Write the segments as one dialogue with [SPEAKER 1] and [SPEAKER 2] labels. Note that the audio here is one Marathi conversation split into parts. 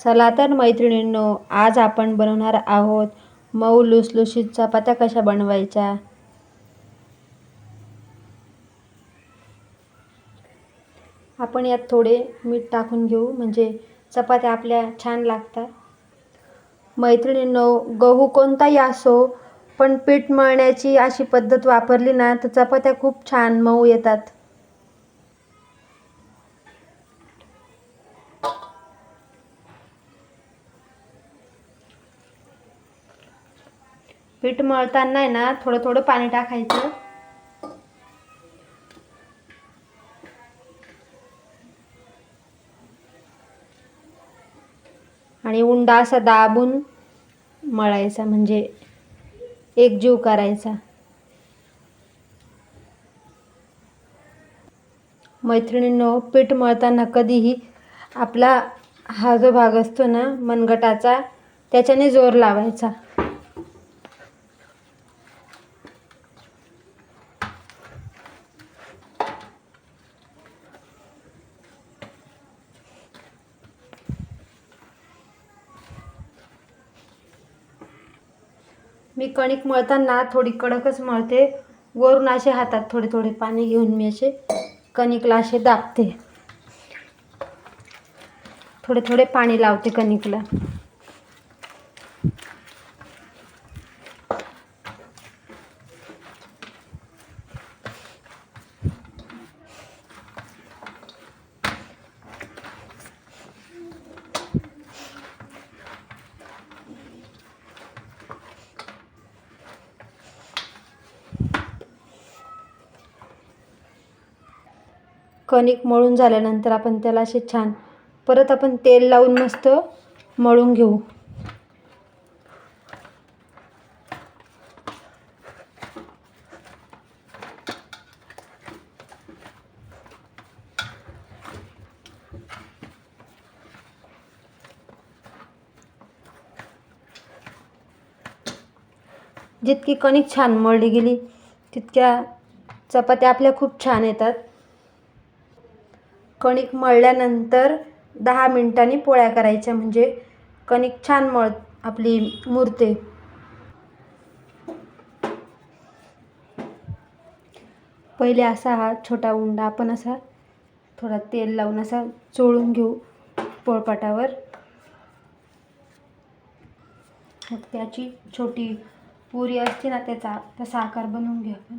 [SPEAKER 1] चला तर मैत्रिणींनो आज आपण बनवणार आहोत मऊ लुसलुशीत चपात्या कशा बनवायच्या? आपण यात थोडे मीठ टाकून घेऊ म्हणजे चपात्या आपल्या छान लागतात. मैत्रिणींनो गहू कोणताही असो पण पीठ मळण्याची अशी पद्धत वापरली ना तर चपात्या खूप छान मऊ येतात. पीठ मळताना आहे ना थोडं थोडं पाणी टाकायचं. आणि उंडा असा दाबून मळायचा म्हणजे एकजीव करायचा. मैत्रिणींनो पीठ मळताना कधीही आपला हा जो भाग असतो ना मनगटाचा त्याच्याने जोर लावायचा. मी कणिक मळताना थोडी कडकच मळते. वरून असे हातात थोडे थोडे पाणी घेऊन मी असे कणिकला असे दाबते. थोडे थोडे पाणी लावते कणिकला. कणिक मळून झाल्यानंतर आपण त्याला असे छान परत आपण तेल लावून मस्त मळून घेऊ. जितकी कणिक छान मळली गेली तितक्या चपात्या आपल्या खूप छान येतात. कणिक मळल्यानंतर दहा मिनिटांनी पोळ्या करायच्या म्हणजे कणिक छान मळ आपली मुरते. पहिले असा हा छोटा उंडा आपण असा थोडा तेल लावून असा चोळून घेऊ पोळपाटावर. मग त्याची छोटी पुरी असते ना त्याचा तसा आकार बनवून घेऊ आपण.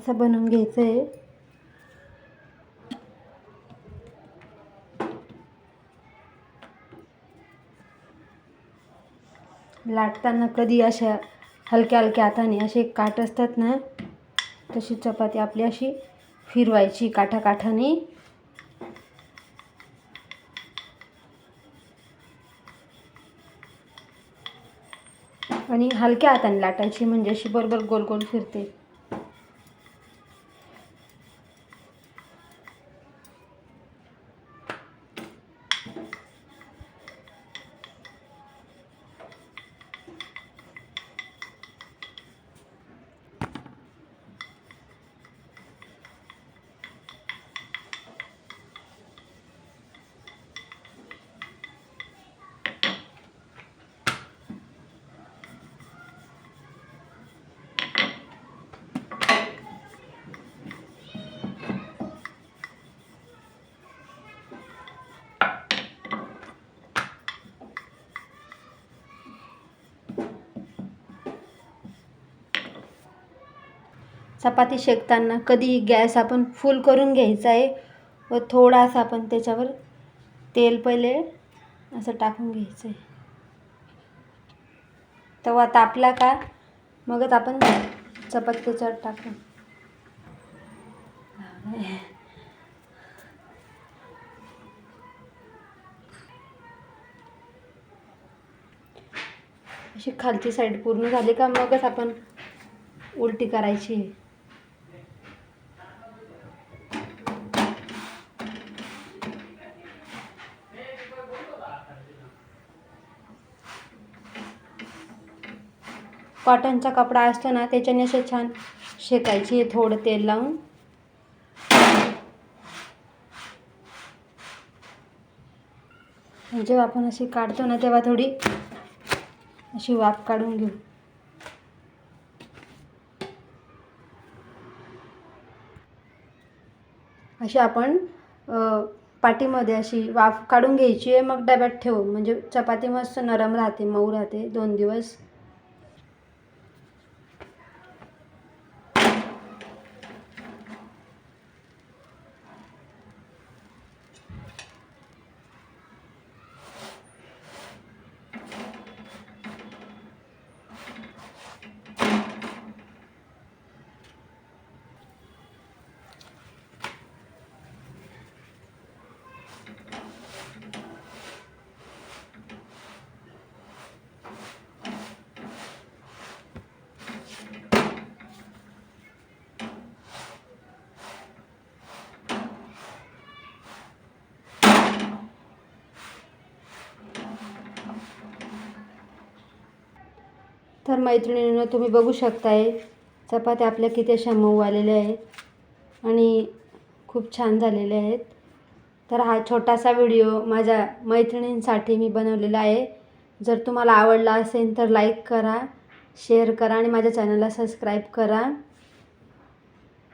[SPEAKER 1] असं बनवून घ्यायचं आहे लाटताना कधी अशा हलक्या हलक्या हाताने असे काठ असतात ना तशी चपाती आपली अशी फिरवायची काठाकाठाने. आणि हलक्या हाताने लाटायची म्हणजे अशी बरोबर गोल गोल फिरते. चपाती शेकताना कधी गॅस आपण फुल करून घ्यायचा आहे व थोडासा आपण त्याच्यावर तेल पहिले असं टाकून घ्यायचं आहे. तवा तापला का? मगच आपण चपाती त्याच्यावर टाकू. अशी खालची साईड पूर्ण झाली का मगच आपण उलटी करायची कॉटनचा कपडा असतो ना त्याच्याने असं छान शेकायची थोडं तेल लावून. जेव्हा आपण अशी काढतो ना तेव्हा थोडी अशी वाफ काढून घेऊ. अशी आपण पाठीमध्ये पाटीमध्ये अशी वाफ काढून घ्यायची आहे मग डब्यात ठेवू. म्हणजे चपाती मस्त नरम राहते मऊ राहते दोन दिवस. तर मैत्रिणींनो तुम्ही बघू शकताय चपात्या आपल्या किती अशा मऊ आलेल्या आहेत आणि खूप छान झालेल्या आहेत. तर हा छोटासा व्हिडिओ माझ्या मैत्रिणींसाठी मी बनवलेला आहे. जर तुम्हाला आवडला असेल तर लाईक करा शेअर करा आणि माझ्या चॅनलला सबस्क्राईब करा.